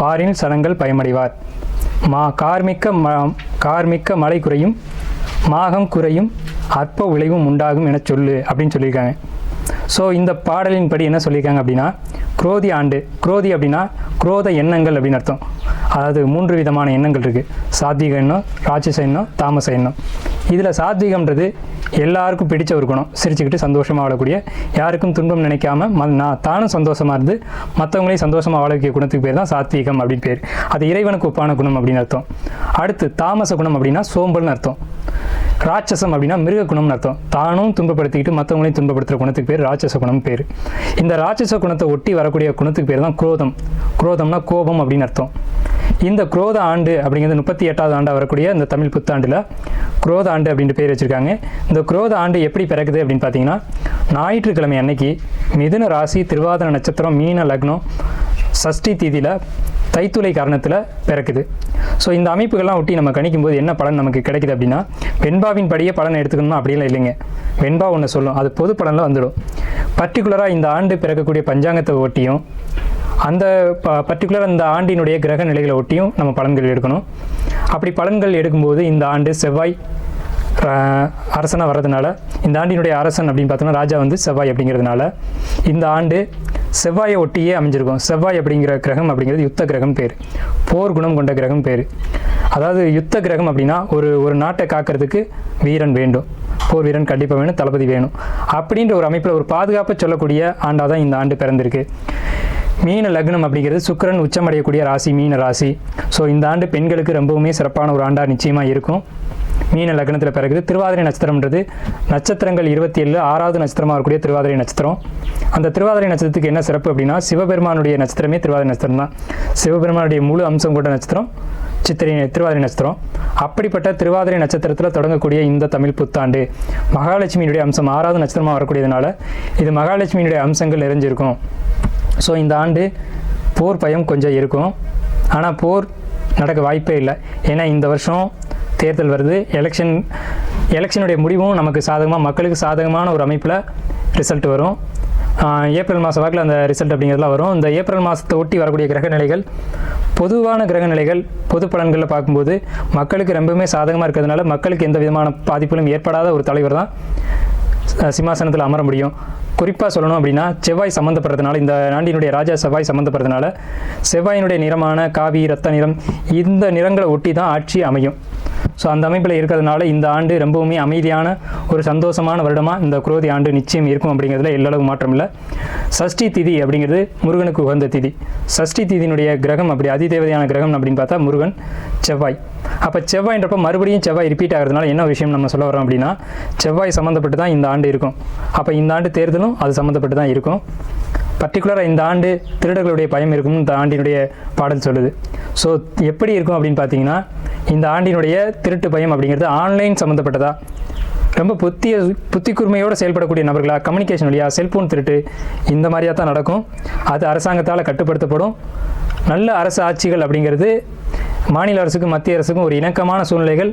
பாரின் சனங்கள் பயமடைவார். மா கார்மிக்க ம கார்மிக்க மழை குறையும் மாகம் குறையும் அற்ப விளைவும் உண்டாகும் என சொல்லு அப்படின்னு சொல்லியிருக்காங்க. ஸோ இந்த பாடலின் படி என்ன சொல்லியிருக்காங்க அப்படின்னா குரோதி ஆண்டு குரோதி அப்படின்னா குரோத எண்ணங்கள் அப்படின்னு அர்த்தம். அதாவது மூன்று விதமான எண்ணங்கள் இருக்குது சாத்விக எண்ணம் ராட்சச எண்ணம் தாமச எண்ணம். இதில் சாத்விகம்ன்றது எல்லாருக்கும் பிடிச்ச ஒரு குணம். சிரிச்சுக்கிட்டு சந்தோஷமாக வாழக்கூடிய யாருக்கும் துன்பம் நினைக்காம ம நான் தானும் சந்தோஷமாக இருந்து மற்றவங்களையும் சந்தோஷமாக வாழக்கூடிய குணத்துக்கு பேர் தான் சாத்வீகம் அப்படின்னு பேர். அது இறைவனுக்கு ஒப்பான குணம் அப்படின்னு அர்த்தம். அடுத்து தாமச குணம் அப்படின்னா சோம்பல்னு அர்த்தம். ராட்சசம் அப்படின்னா மிருக குணம்னு அர்த்தம். தானும் துன்பப்படுத்திக்கிட்டு மற்றவங்களையும் துன்பப்படுத்துகிற குணத்துக்கு பேர் ராட்சச குணம் பேர். இந்த ராட்சச குணத்தை ஒட்டி வரக்கூடிய குணத்துக்கு பேர் தான் குரோதம். குரோதம்னா கோபம் அப்படின்னு அர்த்தம். இந்த குரோத ஆண்டு அப்படிங்கிறது முப்பத்தி எட்டாவது ஆண்டாக வரக்கூடிய இந்த தமிழ் புத்தாண்டில் குரோத ஆண்டு அப்படின்ட்டு பேர் வச்சுருக்காங்க. இந்த குரோத ஆண்டு எப்படி பிறக்குது அப்படின்னு பார்த்தீங்கன்னா ஞாயிற்றுக்கிழமை அன்னைக்கு மிதுன ராசி திருவாதிர நட்சத்திரம் மீன லக்னம் சஷ்டி தீதியில் தைத்துளை காரணத்தில் பிறக்குது. ஸோ இந்த அமைப்புகள்லாம் ஒட்டி நம்ம கணிக்கும்போது என்ன பலன் நமக்கு கிடைக்குது அப்படின்னா வெண்பாவின் படியே பலன் எடுத்துக்கணுமா அப்படிலாம் இல்லைங்க. வெண்பா ஒன்று சொல்லும். அது பொது பலனில் வந்துடும். பர்டிகுலராக இந்த ஆண்டு பிறக்கக்கூடிய பஞ்சாங்கத்தை ஒட்டியும் அந்த ப பர்டிகுலர் அந்த ஆண்டினுடைய கிரக நிலைகளை ஒட்டியும் நம்ம பலன்கள் எடுக்கணும். அப்படி பலன்கள் எடுக்கும்போது இந்த ஆண்டு செவ்வாய் அரசனாக வர்றதுனால இந்த ஆண்டினுடைய அரசன் அப்படின்னு பார்த்தோம்னா ராஜா வந்து செவ்வாய் அப்படிங்கிறதுனால இந்த ஆண்டு செவ்வாயை ஒட்டியே அமைஞ்சிருக்கும். செவ்வாய் அப்படிங்கிற கிரகம் அப்படிங்கிறது யுத்த கிரகம் பேர். போர் குணம் கொண்ட கிரகம் பேர். அதாவது யுத்த கிரகம் அப்படின்னா ஒரு ஒரு நாட்டை காக்கிறதுக்கு வீரன் வேண்டும். போர் வீரன் கண்டிப்பாக வேணும் தளபதி வேணும். அப்படின்ற ஒரு அமைப்பில் ஒரு பாதுகாப்பை சொல்லக்கூடிய ஆண்டாக தான் இந்த ஆண்டு பிறந்திருக்கு. மீன லக்னம் அப்படிங்கிறது சுக்கரன் உச்சமடையக்கூடிய ராசி மீன ராசி. ஸோ இந்த ஆண்டு பெண்களுக்கு ரொம்பவுமே சிறப்பான ஒரு ஆண்டாக நிச்சயமாக இருக்கும். மீன லக்னத்தில் பிறகு திருவாதிரை நட்சத்திரம்ன்றது நட்சத்திரங்கள் இருபத்தி ஏழு ஆறாவது நட்சத்திரமாக இருக்கக்கூடிய திருவாதிரை நட்சத்திரம். அந்த திருவாதிரை நட்சத்திரத்துக்கு என்ன சிறப்பு அப்படின்னா சிவபெருமானுடைய நட்சத்திரமே திருவாதிரை நட்சத்திரம் தான் சிவபெருமானுடைய முழு அம்சம் கொண்ட நட்சத்திரம் சித்திரை திருவாதிரை நட்சத்திரம். அப்படிப்பட்ட திருவாதிரை நட்சத்திரத்தில் தொடங்கக்கூடிய இந்த தமிழ் புத்தாண்டு மகாலட்சுமியினுடைய அம்சம் ஆறாவது நட்சத்திரமாக வரக்கூடியதுனால இது மகாலட்சுமியினுடைய அம்சங்கள் நிறைஞ்சிருக்கும். ஸோ இந்த ஆண்டு போர் பயம் கொஞ்சம் இருக்கும். ஆனால் போர் நடக்க வாய்ப்பே இல்லை. ஏன்னா இந்த வருஷம் தேர்தல் வருது. எலெக்ஷன் எலெக்ஷனுடைய முடிவும் நமக்கு சாதகமாக மக்களுக்கு சாதகமான ஒரு அமைப்பில் ரிசல்ட் வரும். ஏப்ரல் மாத வாக்கில் அந்த ரிசல்ட் அப்படிங்கிறதுலாம் வரும். இந்த ஏப்ரல் மாதத்தை ஒட்டி வரக்கூடிய கிரக நிலைகள் பொதுவான கிரகநிலைகள் பொது பலன்களில் பார்க்கும்போது மக்களுக்கு ரொம்பவுமே சாதகமாக இருக்கிறதுனால மக்களுக்கு எந்த விதமான பாதிப்புகளும் ஏற்படாத ஒரு தலைவர் தான் சிம்மாசனத்தில் அமர முடியும். குறிப்பாக சொல்லணும் அப்படின்னா செவ்வாய் சம்மந்தப்படுறதுனால இந்த நாண்டினுடைய ராஜா செவ்வாய் சம்மந்தப்படுறதுனால செவ்வாயினுடைய நிறமான காவி ரத்த நிறம் இந்த நிறங்களை ஒட்டி தான் ஆட்சி அமையும். ஸோ அந்த அமைப்பில் இருக்கிறதுனால இந்த ஆண்டு ரொம்பவுமே அமைதியான ஒரு சந்தோஷமான வருடமாக இந்த குரோதி ஆண்டு நிச்சயம் இருக்கும் அப்படிங்கிறதுல எல்லளவு மாற்றம் இல்லை சஷ்டி திதி அப்படிங்கிறது முருகனுக்கு உகந்த திதி. சஷ்டி திதியினுடைய கிரகம் அப்படி அதிதேவதையான கிரகம் அப்படின்னு பார்த்தா முருகன் செவ்வாய். அப்போ செவ்வாய்ன்றப்ப மறுபடியும் செவ்வாய் ரிப்பீட் ஆகிறதுனால என்ன விஷயம் நம்ம சொல்ல வரோம் அப்படின்னா செவ்வாய் சம்மந்தப்பட்டு தான் இந்த ஆண்டு இருக்கும். அப்போ இந்த ஆண்டு தேர்தலும் அது சம்மந்தப்பட்டு தான் இருக்கும். பர்டிகுலராக இந்த ஆண்டு திருடர்களுடைய பயம் இருக்கும்னு இந்த ஆண்டினுடைய பாடல் சொல்லுது. ஸோ எப்படி இருக்கும் அப்படின்னு பார்த்தீங்கன்னா இந்த ஆண்டினுடைய திருட்டு பயம் அப்படிங்கிறது ஆன்லைன் சம்மந்தப்பட்டதா? ரொம்ப புத்திய புத்தி கூர்மையோடு செயல்படக்கூடிய நபர்களா? கம்யூனிகேஷன் வழியாக செல்ஃபோன் திருட்டு இந்த மாதிரியாக தான் நடக்கும். அது அரசாங்கத்தால் கட்டுப்படுத்தப்படும். நல்ல அரசு ஆட்சிகள் அப்படிங்கிறது மாநில அரசுக்கும் மத்திய அரசுக்கும் ஒரு இணக்கமான சூழ்நிலைகள்.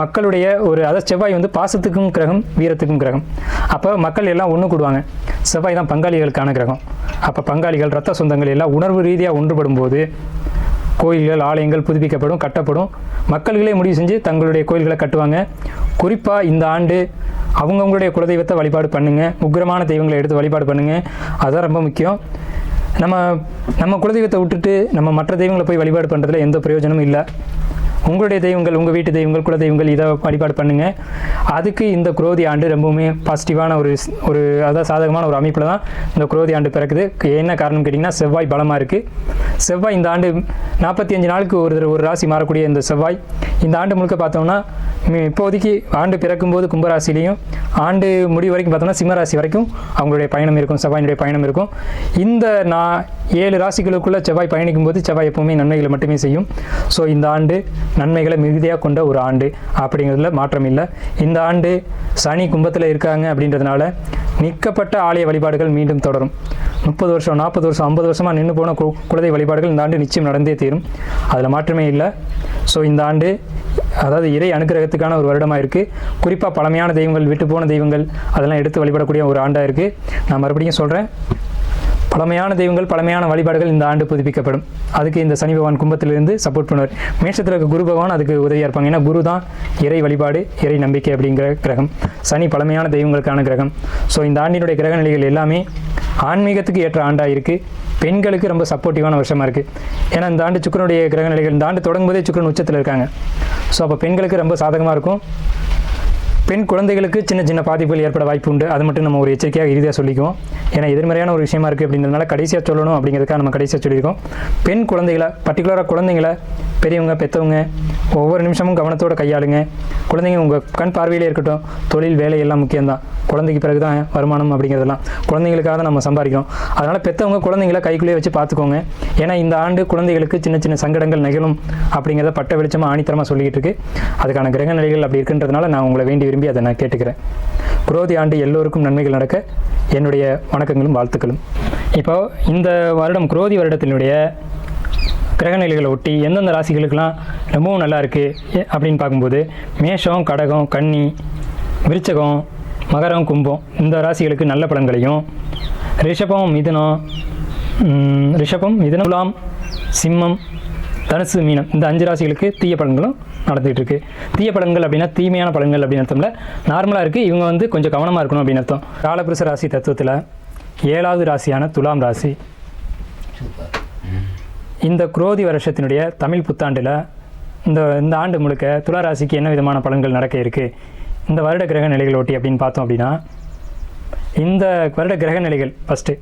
மக்களுடைய ஒரு அதாவது செவ்வாய் வந்து பாசத்துக்கும் கிரகம் வீரத்துக்கும் கிரகம். அப்போ மக்கள் எல்லாம் ஒன்று கூடுவாங்க. செவ்வாய் தான் பங்காளிகளுக்கான கிரகம். அப்போ பங்காளிகள் ரத்த சொந்தங்கள் எல்லாம் உணர்வு ரீதியாக ஒன்றுபடும் போது கோயில்கள் ஆலயங்கள் புதுப்பிக்கப்படும் கட்டப்படும். மக்கள்களே முடிவு செஞ்சு தங்களுடைய கோயில்களை கட்டுவாங்க. குறிப்பாக இந்த ஆண்டு அவங்கவுங்களுடைய குலதெய்வத்தை வழிபாடு பண்ணுங்கள் உக்கிரமான தெய்வங்களை எடுத்து வழிபாடு பண்ணுங்கள் அதுதான் ரொம்ப முக்கியம். நம்ம நம்ம குலதெய்வத்தை விட்டுட்டு நம்ம மற்ற தெய்வங்களை போய் வழிபாடு பண்ணுறதுல எந்த பிரயோஜனமும் இல்லை. உங்களுடைய தெய்வங்கள் உங்கள் வீட்டு தெய்வங்கள் குல தெய்வங்கள் இதை வழிபாடு பண்ணுங்கள் அதுக்கு இந்த குரோதி ஆண்டு ரொம்பவுமே பாசிட்டிவான ஒரு ஸ்- ஒரு அதாவது சாதகமான ஒரு அமைப்பில் தான் இந்த குரோதி ஆண்டு பிறக்குது. என்ன காரணம் கேட்டிங்கன்னா செவ்வாய் பலமாக இருக்குது செவ்வாய் இந்த ஆண்டு நாற்பத்தி அஞ்சு நாளுக்கு ஒரு ஒரு ராசி மாறக்கூடிய இந்த செவ்வாய். இந்த ஆண்டு முழுக்க பார்த்தோம்னா இப்போதைக்கு ஆண்டு பிறக்கும்போது கும்பராசிலையும் ஆண்டு முடிவு வரைக்கும் பார்த்தோம்னா சிம்மராசி வரைக்கும் அவங்களுடைய பயணம் இருக்கும் செவ்வாயினுடைய பயணம் இருக்கும். இந்த நான் ஏழு ராசிகளுக்குள்ளே செவ்வாய் பயணிக்கும் போது செவ்வாய் எப்பவுமே நன்மைகளை மட்டுமே செய்யும். ஸோ இந்த ஆண்டு நன்மைகளை மிகுதியாக கொண்ட ஒரு ஆண்டு. அப்படிங்கிறதுல மாற்றம் இல்லை. இந்த ஆண்டு சனி கும்பத்தில் இருக்காங்க அப்படின்றதுனால நிற்கப்பட்ட ஆலய வழிபாடுகள் மீண்டும் தொடரும். முப்பது வருஷம் நாற்பது வருஷம் ஐம்பது வருஷமாக நின்று போன கு குலதெய்வ வழிபாடுகள் இந்த ஆண்டு நிச்சயம் நடந்தே தீரும். அதில் மாற்றமே இல்லை. ஸோ இந்த ஆண்டு அதாவது இறை அனுக்கிரகத்துக்கான ஒரு வருடமாக இருக்குது குறிப்பாக பழமையான தெய்வங்கள் விட்டு போன தெய்வங்கள் அதெல்லாம் எடுத்து வழிபடக்கூடிய ஒரு ஆண்டாக இருக்குது நான் மறுபடியும் சொல்கிறேன் பழமையான தெய்வங்கள் பழமையான வழிபாடுகள் இந்த ஆண்டு புதுப்பிக்கப்படும். அதுக்கு இந்த சனி பகவான் கும்பத்திலிருந்து சப்போர்ட் பண்ணுவார். மேஷத்தில் இருக்க குரு பகவான் அதுக்கு உதவியாக இருப்பாங்க. ஏன்னா குரு தான் இறை வழிபாடு இறை நம்பிக்கை அப்படிங்கிற கிரகம். சனி பழமையான தெய்வங்களுக்கான கிரகம். ஸோ இந்த ஆண்டினுடைய கிரக நிலைகள் எல்லாமே ஆன்மீகத்துக்கு ஏற்ற ஆண்டாக இருக்குது பெண்களுக்கு ரொம்ப சப்போர்ட்டிவான வருஷமாக இருக்குது ஏன்னா இந்த ஆண்டு சுக்கரனுடைய கிரக நிலைகள் இந்த ஆண்டு தொடங்கும்போதே சுக்கரன் உச்சத்தில் இருக்காங்க. ஸோ அப்போ பெண்களுக்கு ரொம்ப சாதகமாக இருக்கும். பெண் குழந்தைகளுக்கு சின்ன சின்ன பாதிப்புகள் ஏற்பட வாய்ப்பு உண்டு. அது மட்டும் நம்ம ஒரு எச்சரிக்கையாக இறுதியாக சொல்லிக்குவோம். ஏன்னா எதிர்மறையான ஒரு விஷயமா இருக்குது அப்படின்றதுனால கடைசியாக சொல்லணும் அப்படிங்கிறதுக்காக நம்ம கடைசியாக சொல்லியிருக்கோம். பெண் குழந்தைகளை பர்டிகுலராக குழந்தைங்களை பெரியவங்க பெற்றவங்க ஒவ்வொரு நிமிஷமும் கவனத்தோடு கையாளுங்க. குழந்தைங்க உங்கள் கண் பார்வையிலே இருக்கட்டும். தொழில் வேலை எல்லாம் முக்கியம்தான். குழந்தைக்கு பிறகு தான் வருமானம் அப்படிங்கிறதெல்லாம். குழந்தைங்களுக்காக தான் நம்ம சம்பாதிக்கிறோம். அதனால் பெற்றவங்க குழந்தைங்கள கைக்குள்ளேயே வச்சு பார்த்துக்கோங்க. ஏன்னா இந்த ஆண்டு குழந்தைகளுக்கு சின்ன சின்ன சங்கடங்கள் நிகழும் அப்படிங்கிறத பட்ட வெளிச்சமாக ஆணித்தரமாக சொல்லிக்கிட்டு இருக்கு. அதுக்கான கிரக நிலைகள் அப்படி இருக்கின்றதுனால நான் உங்களை வேண்டி விரும்பி அதை நான் கேட்டுக்கிறேன். குரோதி ஆண்டு எல்லோருக்கும் நன்மைகள் நடக்க என்னுடைய வணக்கங்களும் வாழ்த்துக்களும். இப்போ இந்த வருடம் குரோதி வருடத்தினுடைய கிரகநிலைகளை ஒட்டி எந்தெந்த ராசிகளுக்கெல்லாம் ரொம்பவும் நல்லா இருக்குது அப்படின்னு பார்க்கும்போது மேஷம் கடகம் கன்னி விருச்சகம் மகரம் கும்பம் இந்த ராசிகளுக்கு நல்ல பலன்களையும் ரிஷபம் மிதுனம் ரிஷபம் மிதுனம் சிம்மம் தனுசு மீனம். இந்த அஞ்சு ராசிகளுக்கு தீய பலன்களும் நடந்துகிட்டு இருக்கு தீய பலன்கள் அப்படின்னா தீமையான பலன்கள் அப்படின்னு அர்த்தம்ல. நார்மலாக இருக்குது இவங்க வந்து கொஞ்சம் கவனமாக இருக்கணும் அப்படின்னு அர்த்தம். காலபுருஷ ராசி தத்துவத்தில் ஏழாவது ராசியான துலாம் ராசி. இந்த குரோதி வருஷத்தினுடைய தமிழ் புத்தாண்டில் இந்த இந்த ஆண்டு முழுக்க துலா ராசிக்கு என்ன விதமான பலன்கள் நடக்க இருக்குது இந்த வருட கிரக நிலைகள் ஒட்டி அப்படின்னு பார்த்தோம் அப்படின்னா இந்த வருட கிரக நிலைகள் ஃபஸ்ட்டு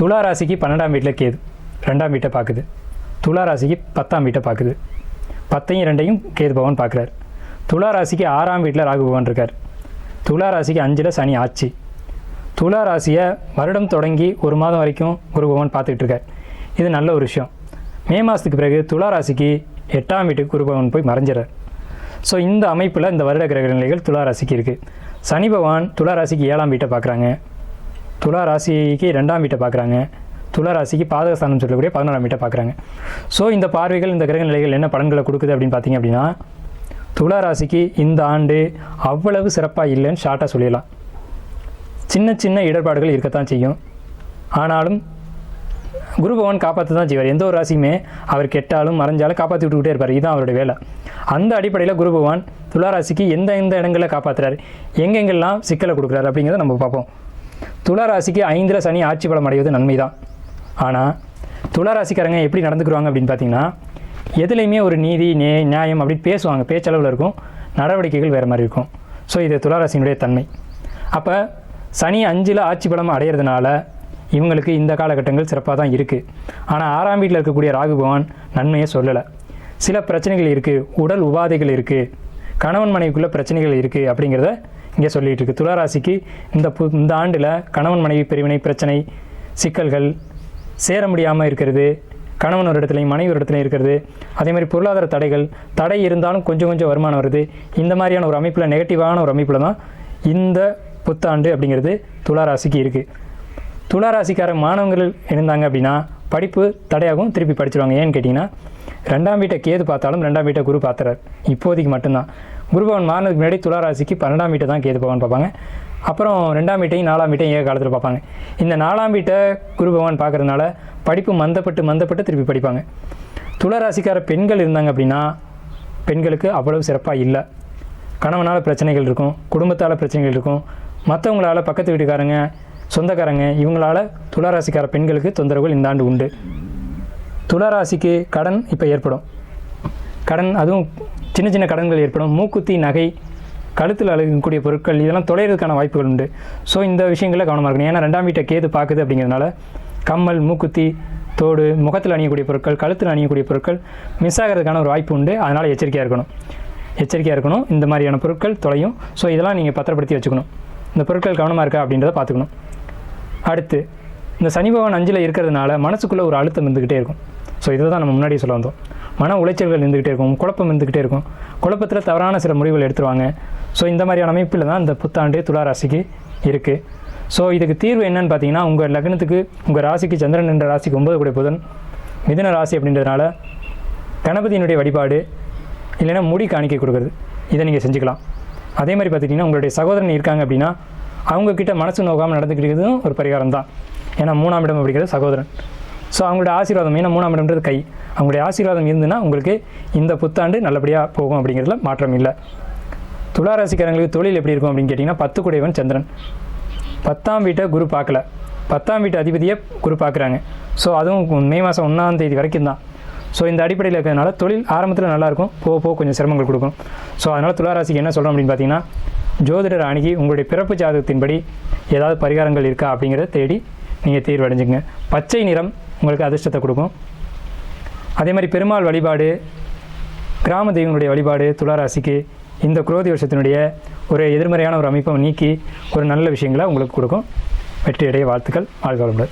துலா ராசிக்கு பன்னெண்டாம் வீட்டில் கேது. ரெண்டாம் வீட்டை பார்க்குது. துளாராசிக்கு பத்தாம் வீட்டை பார்க்குது. பத்தையும் ரெண்டையும் கேது பவன் பார்க்குறார். துளாராசிக்கு ஆறாம் வீட்டில் ராகு பவன் இருக்கார். துளாராசிக்கு அஞ்சில் சனி ஆட்சி. துலா ராசியை வருடம் தொடங்கி ஒரு மாதம் வரைக்கும் குரு பகவான் பார்த்துக்கிட்டு இருக்கார். இது நல்ல ஒரு விஷயம். மே மாதத்துக்கு பிறகு துளாராசிக்கு எட்டாம் வீட்டுக்கு குருபவன் போய் மறைஞ்சிறார் ஸோ இந்த அமைப்பில் இந்த வருட கிரக நிலைகள் துளாராசிக்கு இருக்குது சனி பகவான் துளாராசிக்கு ஏழாம் வீட்டை பார்க்குறாங்க. துலா ராசிக்கு ரெண்டாம் வீட்டை பார்க்குறாங்க. துளராசிக்கு பாதகஸ்தானம் சொல்லக்கூடிய பதினோராம் வீட்டை பார்க்குறாங்க. ஸோ இந்த பார்வைகள் இந்த கிரக நிலைகள் என்ன பலன்களை கொடுக்குது அப்படின்னு பார்த்தீங்க அப்படின்னா துளாராசிக்கு இந்த ஆண்டு அவ்வளவு சிறப்பாக இல்லைன்னு ஷார்ட்டாக சொல்லிடலாம். சின்ன சின்ன இடர்பாடுகள் இருக்கத்தான் செய்யும். ஆனாலும் குரு பகவான் காப்பாற்ற தான் செய்வார். எந்த ஒரு ராசியுமே அவர் கெட்டாலும் மறைஞ்சாலும் காப்பாற்றி விட்டுக்கிட்டே இருப்பார். இதுதான் அவருடைய வேலை. அந்த அடிப்படையில் குரு பகவான் துளாராசிக்கு எந்த எந்த இடங்களில் காப்பாற்றுறாரு எங்கெங்கெல்லாம் சிக்கலை கொடுக்குறாரு அப்படிங்கிறத நம்ம பார்ப்போம். துளாராசிக்கு ஐந்தில் சனி ஆட்சி பலம் அடைவது நன்மை தான் ஆனால் துளாராசிக்காரங்க எப்படி நடந்துக்கிறாங்க அப்படின்னு பார்த்தீங்கன்னா எதுலேயுமே ஒரு நீதி நே நியாயம் அப்படின்னு பேசுவாங்க. பேச்சளவில் இருக்கும். நடவடிக்கைகள் வேறு மாதிரி இருக்கும். ஸோ இது துளாராசினுடைய தன்மை. அப்போ சனி அஞ்சில் ஆட்சி பலம் அடையிறதுனால இவங்களுக்கு இந்த காலகட்டங்கள் சிறப்பாக தான் இருக்குது ஆனால் ஆறாம் வீட்டில் இருக்கக்கூடிய ராகு பகவான் நன்மையை சொல்லலை. சில பிரச்சனைகள் இருக்குது உடல் உபாதைகள் இருக்குது கணவன் மனைவிக்குள்ளே பிரச்சனைகள் இருக்குது அப்படிங்கிறத இங்கே சொல்லிகிட்டு இருக்கு. துளாராசிக்கு இந்த பு இந்த ஆண்டில் கணவன் மனைவி பிரிவினை பிரச்சனை சிக்கல்கள் சேர முடியாமல் இருக்கிறது கணவன் ஒரு இடத்துலையும் மனைவி ஒரு இடத்துலையும் இருக்கிறது. அதே மாதிரி பொருளாதார தடைகள் தடை இருந்தாலும் கொஞ்சம் கொஞ்சம் வருமானம் வருது. இந்த மாதிரியான ஒரு அமைப்பில் நெகட்டிவான ஒரு அமைப்பில் தான் இந்த புத்தாண்டு அப்படிங்கிறது துளாராசிக்கு இருக்குது துளாராசிக்கார மாணவர்கள் இருந்தாங்க அப்படின்னா படிப்பு தடையாகவும் திருப்பி படிச்சிருவாங்க. ஏன்னு கேட்டிங்கன்னா ரெண்டாம் வீட்டை கேது பார்த்தாலும் ரெண்டாம் வீட்டை குரு பார்த்துறாரு. இப்போதைக்கு மட்டும்தான். குருபவன் மாறினதுக்கு முன்னாடி துளாராசிக்கு பன்னெண்டாம் வீட்டை தான் கேது பவன் பார்ப்பாங்க. அப்புறம் ரெண்டாம் வீட்டையும் நாலாம் வீட்டையும் ஏக காலத்தில் பார்ப்பாங்க. இந்த நாலாம் வீட்டை குரு பகவான் பார்க்குறதுனால படிப்பு மந்தப்பட்டு மந்தப்பட்டு திருப்பி படிப்பாங்க. துளராசிக்கார பெண்கள் இருந்தாங்க அப்படின்னா பெண்களுக்கு அவ்வளவு சிறப்பாக இல்லை. கணவனால் பிரச்சனைகள் இருக்கும் குடும்பத்தால் பிரச்சனைகள் இருக்கும். மற்றவங்களால் பக்கத்து வீட்டுக்காரங்க சொந்தக்காரங்க இவங்களால் துளாராசிக்கார பெண்களுக்கு தொந்தரவுகள் இந்த ஆண்டு உண்டு. துளாராசிக்கு கடன் இப்போ ஏற்படும். கடன் அதுவும் சின்ன சின்ன கடன்கள் ஏற்படும். மூக்குத்தி நகை கழுத்தில் அழுகக்கூடிய பொருட்கள் இதெல்லாம் தொலைகிறதுக்கான வாய்ப்புகள் உண்டு. ஸோ இந்த விஷயங்களில் கவனமாக இருக்கணும். ஏன்னா ரெண்டாம் வீட்டை கேது பார்க்குது அப்படிங்கிறதுனால கம்மல் மூக்குத்தி தோடு முகத்தில் அணியக்கூடிய பொருட்கள் கழுத்தில் அணியக்கூடிய பொருட்கள் மிஸ் ஆகிறதுக்கான ஒரு வாய்ப்பு உண்டு. அதனால் எச்சரிக்கையாக இருக்கணும். எச்சரிக்கையாக இருக்கணும். இந்த மாதிரியான பொருட்கள் தொலையும். ஸோ இதெல்லாம் நீங்கள் பத்திரப்படுத்தி வச்சுக்கணும். இந்த பொருட்கள் கவனமாக இருக்கா அப்படின்றத பார்த்துக்கணும். அடுத்து இந்த சனி பகவான் அஞ்சில் இருக்கிறதுனால மனசுக்குள்ளே ஒரு அழுத்தம் இருந்துக்கிட்டே இருக்கும். ஸோ இதை தான் நம்ம முன்னாடியே சொல்ல வந்தோம். மன உளைச்சல்கள் இருந்துக்கிட்டே இருக்கும். குழப்பம் இருந்துக்கிட்டே இருக்கும். குழப்பத்தில் தவறான சில முடிவுகள் எடுத்துருவாங்க. ஸோ இந்த மாதிரியான அமைப்பில் தான் இந்த புத்தாண்டு துலா ராசிக்கு இருக்குது ஸோ இதுக்கு தீர்வு என்னன்னு பார்த்தீங்கன்னா உங்கள் லக்னத்துக்கு உங்கள் ராசிக்கு சந்திரன் என்ற ராசிக்கு ஒன்பது கூட புதன். மிதன ராசி அப்படின்றதுனால கணபதியினுடைய வழிபாடு இல்லைன்னா முடி காணிக்கை கொடுக்குறது இதை நீங்கள் செஞ்சுக்கலாம். அதே மாதிரி பார்த்துட்டிங்கன்னா உங்களுடைய சகோதரன் இருக்காங்க அப்படின்னா அவங்கக்கிட்ட மனசு நோக்காமல் நடந்துக்கிட்டதும் ஒரு பரிகாரம் தான். ஏன்னா மூணாம் இடம் அப்படிங்கிறது சகோதரன். ஸோ அவங்களுடைய ஆசீர்வாதம் ஏன்னா மூணாம் இடம்ன்றது கை. அவங்களுடைய ஆசீர்வாதம் இருந்துன்னா உங்களுக்கு இந்த புத்தாண்டு நல்லபடியாக போகும் அப்படிங்கிறதுல மாற்றம் இல்லை. துளாராசிக்காரங்களுக்கு தொழில் எப்படி இருக்கும் அப்படின்னு கேட்டிங்கன்னா பத்து குடைவன் சந்திரன். பத்தாம் வீட்டை குரு பார்க்கல. பத்தாம் வீட்டு அதிபதியை குரு பார்க்குறாங்க. ஸோ அதுவும் மே மாதம் ஒன்றாம் தேதி வரைக்கும் தான். ஸோ இந்த அடிப்படையில் இருக்கிறதுனால தொழில் ஆரம்பத்தில் நல்லாயிருக்கும் போக போக கொஞ்சம் சிரமங்கள் கொடுக்கும். ஸோ அதனால் துளாராசிக்கு என்ன சொல்கிறோம் அப்படின்னு பார்த்தீங்கன்னா ஜோதிடர் அணுகி உங்களுடைய பிறப்பு ஜாதகத்தின்படி ஏதாவது பரிகாரங்கள் இருக்கா அப்படிங்கிறத தேடி நீங்கள் தீர்வு அடைஞ்சுங்க பச்சை நிறம் உங்களுக்கு அதிர்ஷ்டத்தை கொடுக்கும். அதே மாதிரி பெருமாள் வழிபாடு கிராம தெய்வங்களுடைய வழிபாடு துளாராசிக்கு இந்த குரோதி வருஷத்தினுடைய ஒரு எதிர்மறையான ஒரு அமைப்பை நீக்கி ஒரு நல்ல விஷயங்களை உங்களுக்கு கொடுக்கும். வெற்றியடைய வாழ்த்துக்கள். வாழ்க வளமுடன்